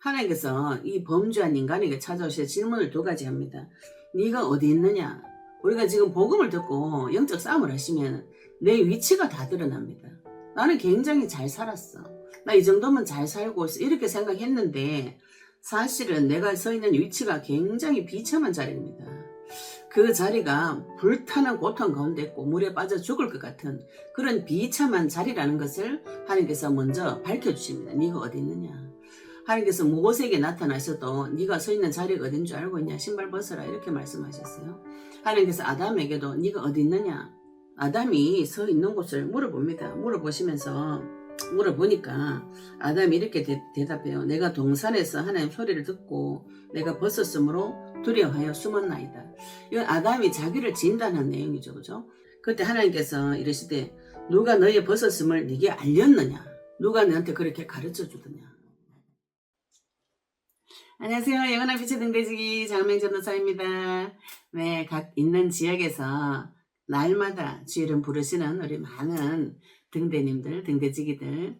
하나님께서 이 범죄한 인간에게 찾아오셔 질문을 두 가지 합니다. 네가 어디 있느냐? 우리가 지금 복음을 듣고 영적 싸움을 하시면 내 위치가 다 드러납니다. 나는 굉장히 잘 살았어. 나 이 정도면 잘 살고 있어. 이렇게 생각했는데 사실은 내가 서 있는 위치가 굉장히 비참한 자리입니다. 그 자리가 불타는 고통 가운데 있고 물에 빠져 죽을 것 같은 그런 비참한 자리라는 것을 하나님께서 먼저 밝혀주십니다. 네가 어디 있느냐? 하나님께서 무고세에게 나타나셔도 네가 서 있는 자리가 어딘 줄 알고 있냐? 신발 벗어라 이렇게 말씀하셨어요. 하나님께서 아담에게도 네가 어디 있느냐? 아담이 서 있는 곳을 물어봅니다. 물어보시면서 물어보니까 아담이 이렇게 대, 대답해요. 내가 동산에서 하나님 소리를 듣고 내가 벗었으므로 두려워하여 숨었나이다. 이건 아담이 자기를 진단한 내용이죠. 그죠? 그때 하나님께서 이러시되 누가 너의 벗었음을 네게 알렸느냐? 누가 너한테 그렇게 가르쳐 주더냐? 안녕하세요. 영원한 빛의 등대지기 장명 전도사입니다. 네, 각 있는 지역에서 날마다 주일은 부르시는 우리 많은 등대님들, 등대지기들,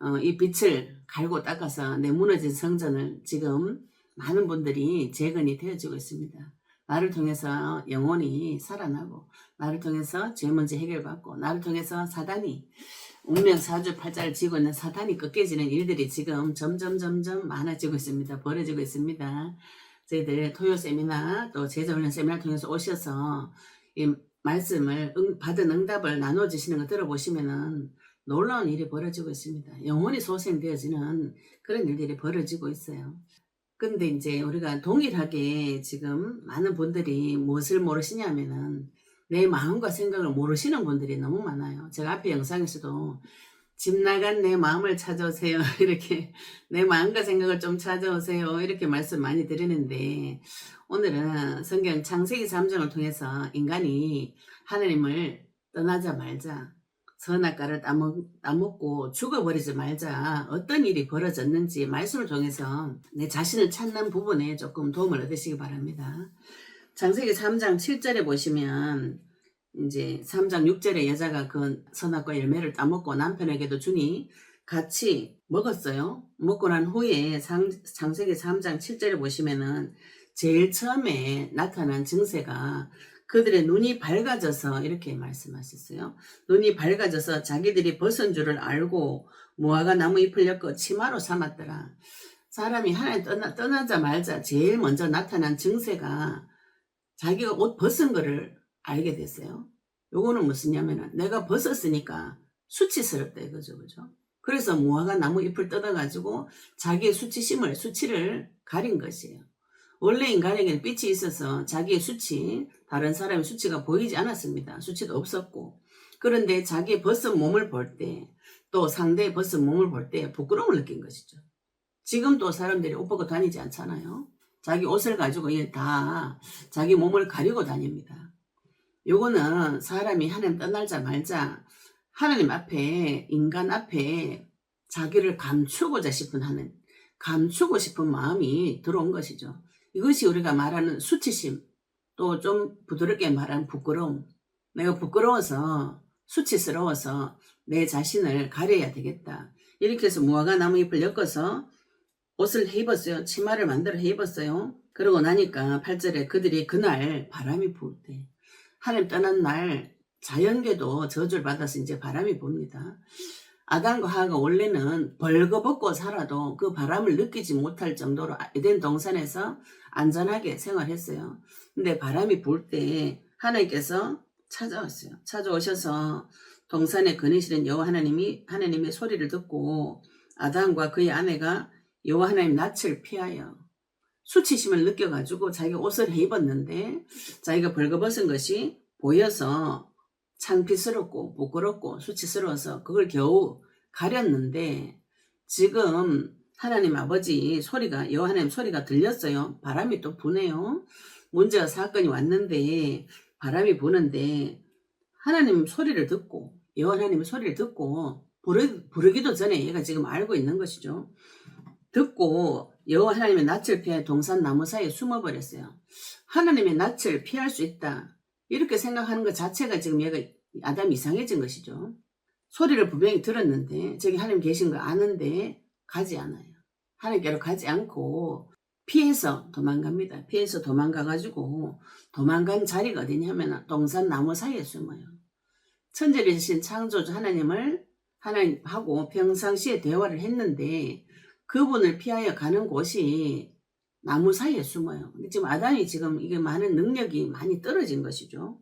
어, 이 빛을 갈고 닦아서 내 무너진 성전을 지금 많은 분들이 재건이 되어지고 있습니다. 나를 통해서 영혼이 살아나고, 나를 통해서 죄 문제 해결받고, 나를 통해서 사단이 운명 사주 팔자를 지고 있는 사단이 꺾여지는 일들이 지금 점점 점점 많아지고 있습니다. 벌어지고 있습니다. 저희들 토요 세미나 또 제자훈련 세미나 통해서 오셔서 이 말씀을 응- 받은 응답을 나눠주시는 거 들어보시면은 놀라운 일이 벌어지고 있습니다. 영혼이 소생되어지는 그런 일들이 벌어지고 있어요. 근데 이제 우리가 동일하게 지금 많은 분들이 무엇을 모르시냐면은 내 마음과 생각을 모르시는 분들이 너무 많아요. 제가 앞에 영상에서도 집 나간 내 마음을 찾아오세요. 이렇게 내 마음과 생각을 좀 찾아오세요. 이렇게 말씀 많이 드리는데 오늘은 성경 창세기 3장을 통해서 인간이 하나님을 떠나자 말자 선악과를 따먹, 따먹고 죽어버리지 말자 어떤 일이 벌어졌는지 말씀을 통해서 내 자신을 찾는 부분에 조금 도움을 얻으시기 바랍니다. 창세기 3장 7절에 보시면 이제 3장 6절에 여자가 그 선악과 열매를 따먹고 남편에게도 주니 같이 먹었어요. 먹고 난 후에 상, 창세기 3장 7절에 보시면은 제일 처음에 나타난 증세가 그들의 눈이 밝아져서 이렇게 말씀하셨어요. 눈이 밝아져서 자기들이 벗은 줄을 알고 무화과 나무 잎을 엮어 치마로 삼았더라. 사람이 하나님 떠나, 떠나자 말자 제일 먼저 나타난 증세가 자기가 옷 벗은 거를 알게 됐어요. 요거는 무슨냐면은 내가 벗었으니까 수치스럽다 이거죠. 그죠? 그래서 무화과 나무 잎을 뜯어가지고 자기의 수치심을, 수치를 가린 것이에요. 원래 인간에게는 빛이 있어서 자기의 수치, 다른 사람의 수치가 보이지 않았습니다. 수치도 없었고. 그런데 자기의 벗은 몸을 볼 때, 또 상대의 벗은 몸을 볼 때 부끄러움을 느낀 것이죠. 지금 또 사람들이 옷 벗고 다니지 않잖아요. 자기 옷을 가지고 이다 자기 몸을 가리고 다닙니다. 요거는 사람이 하나님 떠날자 말자 하나님 앞에 인간 앞에 자기를 감추고자 싶은 하는 감추고 싶은 마음이 들어온 것이죠. 이것이 우리가 말하는 수치심 또 좀 부드럽게 말하는 부끄러움 내가 부끄러워서 수치스러워서 내 자신을 가려야 되겠다. 이렇게 해서 무화과 나무 잎을 엮어서 옷을 해 입었어요. 치마를 만들어 해 입었어요. 그러고 나니까 8절에 그들이 그날 바람이 부을 때 하나님 떠난 날 자연계도 저주를 받아서 이제 바람이 붑니다. 아담과 하가 원래는 벌거벗고 살아도 그 바람을 느끼지 못할 정도로 에덴 동산에서 안전하게 생활했어요. 근데 바람이 불 때 하나님께서 찾아왔어요. 찾아오셔서 동산에 거니시는 여호와 하나님이 하나님의 소리를 듣고 아담과 그의 아내가 여호와 하나님 낯을 피하여 수치심을 느껴가지고 자기 옷을 해 입었는데 자기가 벌거벗은 것이 보여서 창피스럽고 부끄럽고 수치스러워서 그걸 겨우 가렸는데 지금 하나님 아버지 소리가 여호와 하나님 소리가 들렸어요. 바람이 또 부네요. 문제가 사건이 왔는데 바람이 부는데 하나님 소리를 듣고 여호와 하나님 소리를 듣고 부르, 부르기도 전에 얘가 지금 알고 있는 것이죠. 듣고 여호와 하나님의 낯을 피해 동산 나무 사이에 숨어버렸어요. 하나님의 낯을 피할 수 있다. 이렇게 생각하는 것 자체가 지금 얘가 아담이 이상해진 것이죠. 소리를 분명히 들었는데 저기 하나님 계신 거 아는데 가지 않아요. 하나님께로 가지 않고 피해서 도망갑니다. 피해서 도망가가지고 도망간 자리가 어디냐면 동산 나무 사이에 숨어요. 천재리신 창조주 하나님을 하나님하고 평상시에 대화를 했는데 그분을 피하여 가는 곳이 나무 사이에 숨어요. 지금 아담이 지금 이게 많은 능력이 많이 떨어진 것이죠.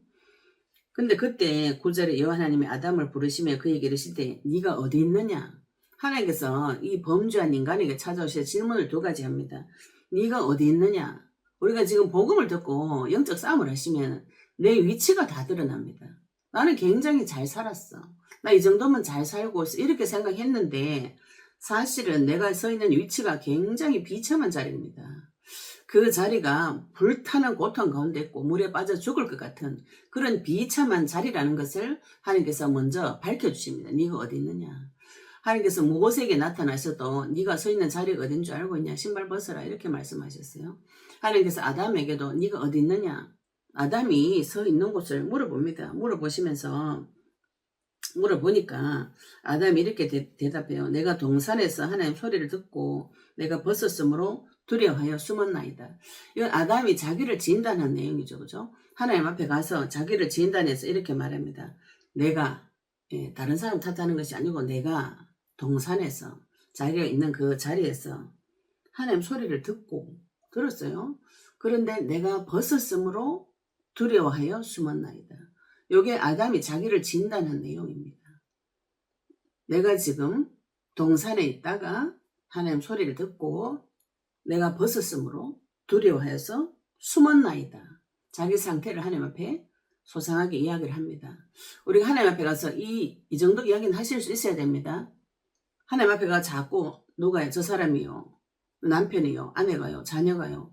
근데 그때 구절에 여호와 하나님이 아담을 부르시며 그에게 이르실 때 네가 어디 있느냐? 하나님께서 이 범죄한 인간에게 찾아오셔 질문을 두 가지 합니다. 네가 어디 있느냐? 우리가 지금 복음을 듣고 영적 싸움을 하시면 내 위치가 다 드러납니다. 나는 굉장히 잘 살았어. 나 이 정도면 잘 살고 있어. 이렇게 생각했는데 사실은 내가 서 있는 위치가 굉장히 비참한 자리입니다. 그 자리가 불타는 고통 가운데 있고 물에 빠져 죽을 것 같은 그런 비참한 자리라는 것을 하나님께서 먼저 밝혀주십니다. 네가 어디 있느냐? 하나님께서 모세에게 나타나셔도 네가 서 있는 자리가 어딘 줄 알고 있냐? 신발 벗어라 이렇게 말씀하셨어요. 하나님께서 아담에게도 네가 어디 있느냐? 아담이 서 있는 곳을 물어봅니다. 물어보시면서 물어보니까 아담이 이렇게 대, 대답해요. 내가 동산에서 하나님 소리를 듣고 내가 벗었으므로 두려워하여 숨었나이다. 이건 아담이 자기를 진단한 내용이죠. 그죠? 하나님 앞에 가서 자기를 진단해서 이렇게 말합니다. 내가 예, 다른 사람 탓하는 것이 아니고 내가 동산에서 자기가 있는 그 자리에서 하나님 소리를 듣고 들었어요. 그런데 내가 벗었으므로 두려워하여 숨었나이다. 요게 아담이 자기를 진단한 내용입니다. 내가 지금 동산에 있다가 하나님 소리를 듣고 내가 벗었으므로 두려워해서 숨었나이다. 자기 상태를 하나님 앞에 소상하게 이야기를 합니다. 우리가 하나님 앞에 가서 이, 이 정도 이야기는 하실 수 있어야 됩니다. 하나님 앞에 가 자꾸 누가요? 저 사람이요. 남편이요. 아내가요. 자녀가요.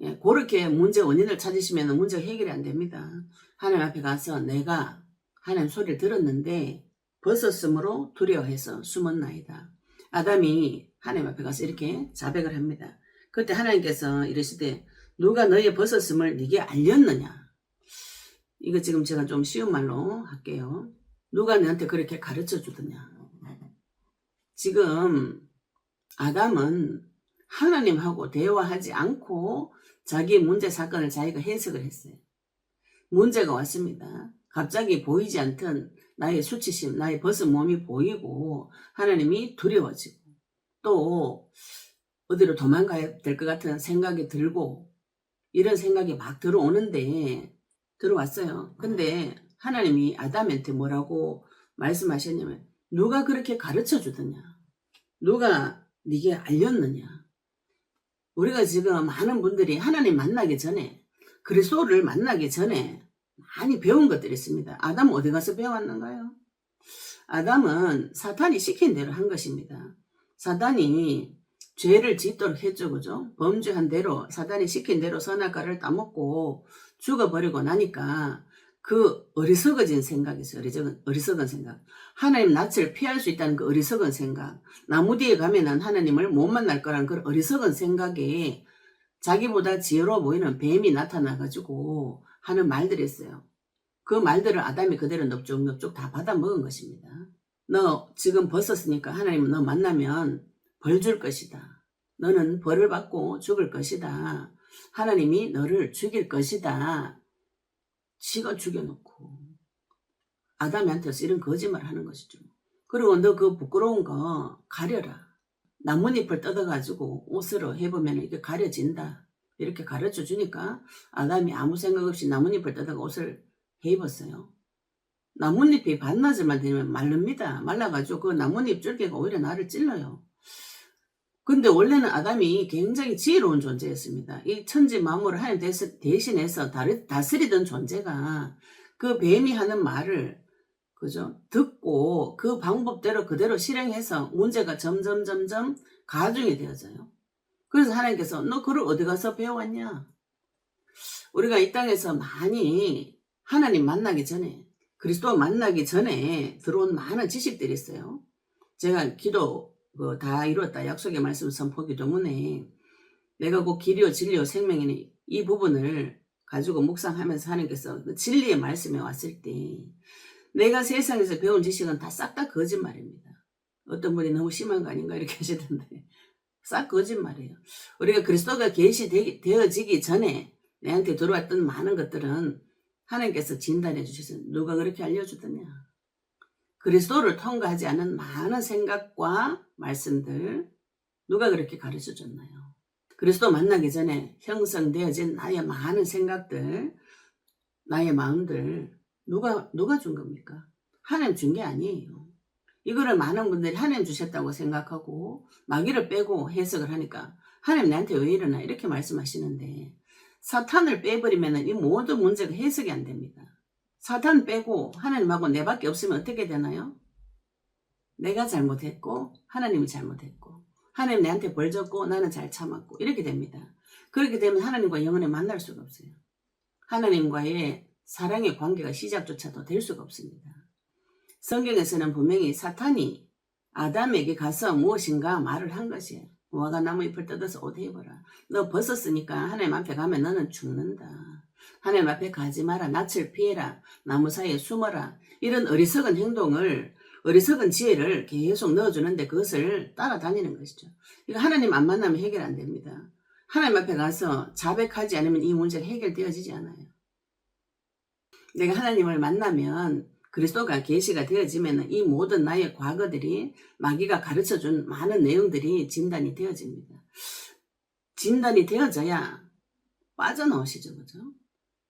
예, 그렇게 문제 원인을 찾으시면 문제가 해결이 안 됩니다. 하나님 앞에 가서 내가 하나님 소리를 들었는데 벗었으므로 두려워해서 숨었나이다. 아담이 하나님 앞에 가서 이렇게 자백을 합니다. 그때 하나님께서 이러시되 누가 너의 벗었음을 네게 알렸느냐? 이거 지금 제가 좀 쉬운 말로 할게요. 누가 너한테 그렇게 가르쳐 주더냐? 지금 아담은 하나님하고 대화하지 않고 자기의 문제 사건을 자기가 해석을 했어요. 문제가 왔습니다. 갑자기 보이지 않던 나의 수치심, 나의 벗은 몸이 보이고 하나님이 두려워지고 또 어디로 도망가야 될 것 같은 생각이 들고 이런 생각이 막 들어오는데 들어왔어요. 근데 하나님이 아담한테 뭐라고 말씀하셨냐면 누가 그렇게 가르쳐 주더냐? 누가 네게 알렸느냐? 우리가 지금 많은 분들이 하나님 만나기 전에 그리스도를 만나기 전에 많이 배운 것들이 있습니다. 아담 어디 가서 배웠는가요? 아담은 사탄이 시킨 대로 한 것입니다. 사단이 죄를 짓도록 했죠, 그죠? 범죄한 대로, 사단이 시킨 대로 선악과를 따먹고 죽어버리고 나니까 그 어리석어진 생각이 있어요. 어리석은, 어리석은 생각. 하나님 낯을 피할 수 있다는 그 어리석은 생각. 나무 뒤에 가면은 하나님을 못 만날 거라는 그 어리석은 생각에 자기보다 지혜로워 보이는 뱀이 나타나가지고 하는 말들이 있어요. 그 말들을 아담이 그대로 넙죽넙죽 다 받아 먹은 것입니다. 너 지금 벗었으니까 하나님은 너 만나면 벌 줄 것이다. 너는 벌을 받고 죽을 것이다. 하나님이 너를 죽일 것이다. 지가 죽여놓고 아담한테서 이런 거짓말 하는 것이죠. 그리고 너 그 부끄러운 거 가려라. 나뭇잎을 뜯어가지고 옷으로 해보면 이게 가려진다. 이렇게 가르쳐 주니까 아담이 아무 생각 없이 나뭇잎을 뜯어가 옷을 해 입었어요. 나뭇잎이 반나절만 되면 말릅니다. 말라가지고 그 나뭇잎 줄기가 오히려 나를 찔러요. 근데 원래는 아담이 굉장히 지혜로운 존재였습니다. 이 천지 만물을 하나님 대신해서 다스리던 존재가 그 뱀이 하는 말을 그죠? 듣고 그 방법대로 그대로 실행해서 문제가 점점 점점 가중이 되어져요. 그래서 하나님께서 너 그걸 어디 가서 배워왔냐? 우리가 이 땅에서 많이 하나님 만나기 전에 그리스도 만나기 전에 들어온 많은 지식들이 있어요. 제가 기도 그 다 이뤘다 약속의 말씀 선포 기도문에 내가 곧 길이요 진리요 생명이니 이 부분을 가지고 묵상하면서 하나님께서 그 진리의 말씀에 왔을 때 내가 세상에서 배운 지식은 다 싹 다 거짓말입니다. 어떤 분이 너무 심한 거 아닌가 이렇게 하시던데 싹 거짓말이에요. 우리가 그리스도가 계시되어지기 전에 내한테 들어왔던 많은 것들은 하나님께서 진단해 주셔서 누가 그렇게 알려주더냐. 그리스도를 통과하지 않은 많은 생각과 말씀들 누가 그렇게 가르쳐 줬나요? 그리스도 만나기 전에 형성되어진 나의 많은 생각들, 나의 마음들 누가 누가 준 겁니까? 하나님 준 게 아니에요. 이거를 많은 분들이 하나님 주셨다고 생각하고 마귀를 빼고 해석을 하니까 하나님 나한테 왜 이러나 이렇게 말씀하시는데 사탄을 빼버리면 이 모든 문제가 해석이 안 됩니다. 사탄 빼고 하나님하고 내밖에 없으면 어떻게 되나요? 내가 잘못했고 하나님이 잘못했고 하나님 내한테 벌 줬고 나는 잘 참았고 이렇게 됩니다. 그렇게 되면 하나님과 영원히 만날 수가 없어요. 하나님과의 사랑의 관계가 시작조차도 될 수가 없습니다. 성경에서는 분명히 사탄이 아담에게 가서 무엇인가 말을 한 것이에요. 무화과 나무 잎을 뜯어서 옷 입어라. 너 벗었으니까 하나님 앞에 가면 너는 죽는다. 하나님 앞에 가지 마라. 낯을 피해라. 나무 사이에 숨어라. 이런 어리석은 행동을 어리석은 지혜를 계속 넣어주는데 그것을 따라다니는 것이죠. 이거 하나님 안 만나면 해결 안 됩니다. 하나님 앞에 가서 자백하지 않으면 이 문제가 해결되어지지 않아요. 내가 하나님을 만나면 그리스도가 계시가 되어지면 이 모든 나의 과거들이 마귀가 가르쳐준 많은 내용들이 진단이 되어집니다. 진단이 되어져야 빠져나오시죠, 그죠?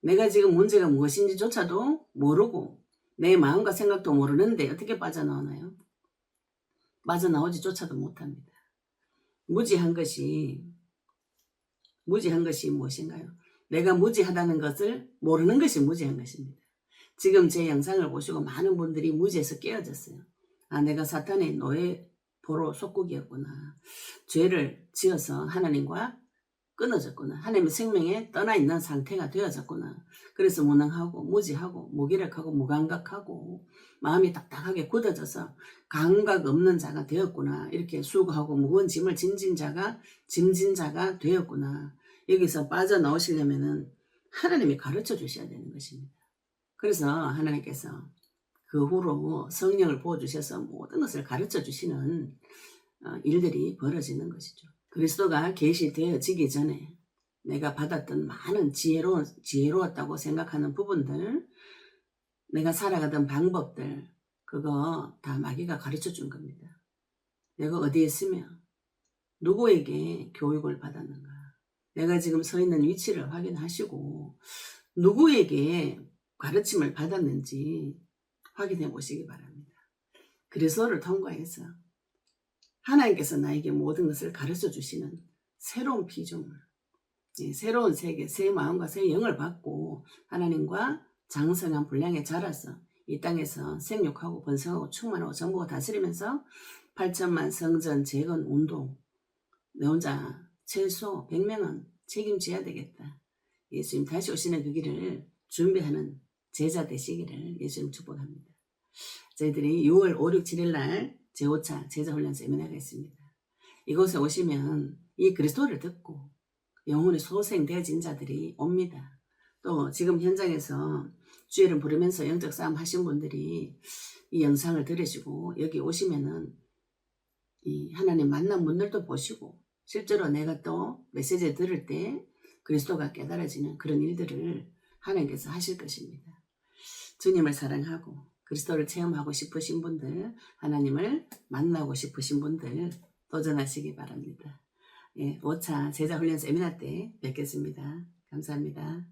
내가 지금 문제가 무엇인지조차도 모르고 내 마음과 생각도 모르는데 어떻게 빠져나오나요? 빠져나오지조차도 못합니다. 무지한 것이 무지한 것이 무엇인가요? 내가 무지하다는 것을 모르는 것이 무지한 것입니다. 지금 제 영상을 보시고 많은 분들이 무지에서 깨어졌어요. 아, 내가 사탄의 노예 보로 속국이었구나. 죄를 지어서 하나님과 끊어졌구나. 하나님의 생명에 떠나 있는 상태가 되어졌구나. 그래서 무능하고 무지하고 무기력하고 무감각하고 마음이 딱딱하게 굳어져서 감각 없는 자가 되었구나. 이렇게 수고하고 무거운 짐을 진진 자가 짐진 자가 되었구나. 여기서 빠져나오시려면은 하나님이 가르쳐 주셔야 되는 것입니다. 그래서 하나님께서 그 후로 성령을 부어주셔서 모든 것을 가르쳐 주시는 어, 일들이 벌어지는 것이죠. 그리스도가 계시되어지기 전에 내가 받았던 많은 지혜로, 지혜로웠다고 생각하는 부분들, 내가 살아가던 방법들, 그거 다 마귀가 가르쳐 준 겁니다. 내가 어디에 있으며, 누구에게 교육을 받았는가. 내가 지금 서 있는 위치를 확인하시고, 누구에게 가르침을 받았는지 확인해 보시기 바랍니다. 그리스도를 통과해서 하나님께서 나에게 모든 것을 가르쳐 주시는 새로운 피조물, 예, 새로운 세계, 새 마음과 새 영을 받고 하나님과 장성한 분량에 자라서 이 땅에서 생육하고 번성하고 충만하고 정복하고 다스리면서 8천만 성전 재건 운동 내 혼자 최소 100명은 책임져야 되겠다. 예수님 다시 오시는 그 길을 준비하는 제자 되시기를 예수님 축복합니다. 저희들이 6월 5, 6, 7일 날 제5차 제자훈련 세미나가 있습니다. 이곳에 오시면 이 그리스도를 듣고 영혼이 소생되어진 자들이 옵니다. 또 지금 현장에서 주의를 부르면서 영적 싸움 하신 분들이 이 영상을 들으시고 여기 오시면은 이 하나님 만난 분들도 보시고 실제로 내가 또 메시지 들을 때 그리스도가 깨달아지는 그런 일들을 하나님께서 하실 것입니다. 주님을 사랑하고 그리스도를 체험하고 싶으신 분들, 하나님을 만나고 싶으신 분들 도전하시기 바랍니다. 예, 5차 제자 훈련 세미나 때 뵙겠습니다. 감사합니다.